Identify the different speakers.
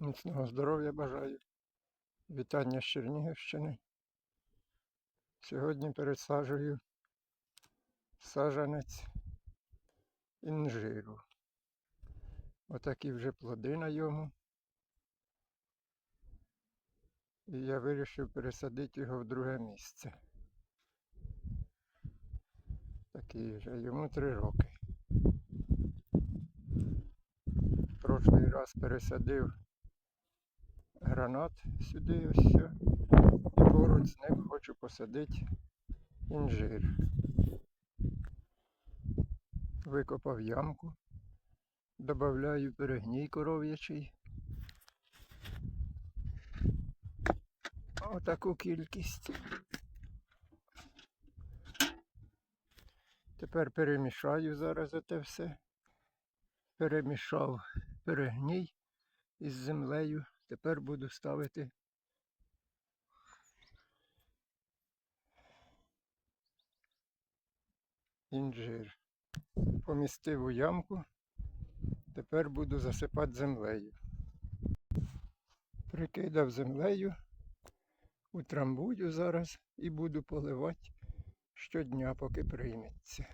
Speaker 1: Міцного здоров'я бажаю. Вітання з Чернігівщини. Сьогодні пересаджую саджанець інжиру. Отакі вже плоди на йому. І я вирішив пересадити його в друге місце. Такий вже йому три роки. Прошлий раз пересадив гранат сюди ось. І поруч з ним хочу посадити інжир. Викопав ямку, додаю перегній коров'ячий. Отаку кількість. Тепер перемішаю зараз оте все. Перемішав перегній із землею. Тепер буду ставити інжир. Помістив у ямку. Тепер буду засипати землею. Прикидав землею, утрамбую зараз і буду поливати щодня, поки прийметься.